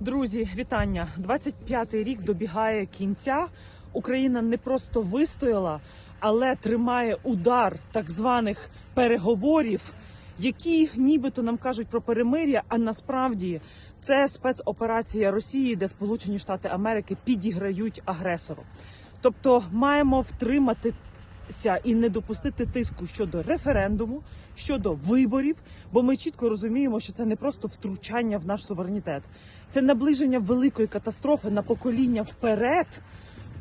Друзі, вітання! 25-й рік добігає кінця. Україна не просто вистояла, але тримає удар так званих переговорів, які нібито нам кажуть про перемир'я, а насправді це спецоперація Росії, де Сполучені Штати Америки підіграють агресору. Тобто маємо втримати і не допустити тиску щодо референдуму, щодо виборів, бо ми чітко розуміємо, що це не просто втручання в наш суверенітет, це наближення великої катастрофи на покоління вперед.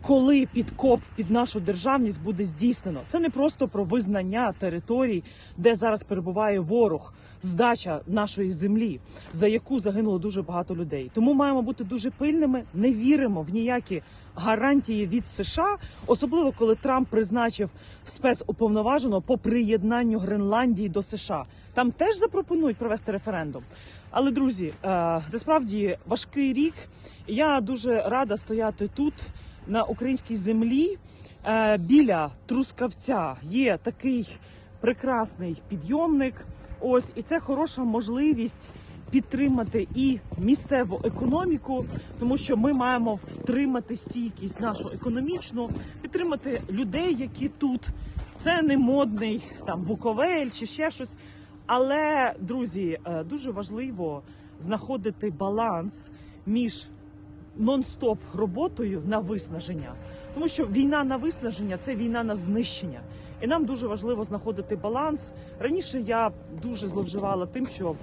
Коли підкоп під нашу державність буде здійснено, це не просто про визнання територій, де зараз перебуває ворог, здача нашої землі, за яку загинуло дуже багато людей. Тому маємо бути дуже пильними. Не віримо в ніякі гарантії від США, особливо коли Трамп призначив спецуповноваженого по приєднанню Гренландії до США. Там теж запропонують провести референдум. Але друзі, е, насправді важкий рік. Я дуже рада стояти тут на українській землі е, біля Трускавця є такий прекрасний підйомник. Ось і це хороша можливість підтримати і місцеву економіку, тому що ми маємо втримати стійкість нашу економічну, підтримати людей, які тут. Це не модний там Буковель чи ще щось. Але друзі, е, дуже важливо знаходити баланс між нон-стоп роботою на виснаження, тому що війна на виснаження це війна на знищення, і нам дуже важливо знаходити баланс. Раніше я дуже зловживала тим, що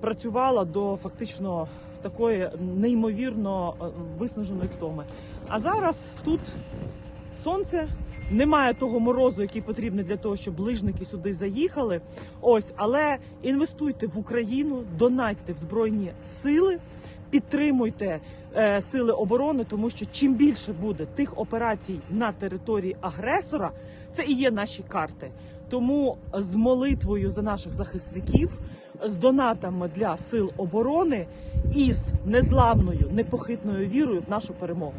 працювала до фактично такої неймовірно е, виснаженої втоми. А зараз тут сонце. Немає того морозу, який потрібний для того, щоб лижники сюди заїхали. Ось, але інвестуйте в Україну, донатьте в збройні сили, підтримуйте е, сили оборони, тому що чим більше буде тих операцій на території агресора, це і є наші карти. Тому з молитвою за наших захисників, з донатами для сил оборони і з незламною непохитною вірою в нашу перемогу.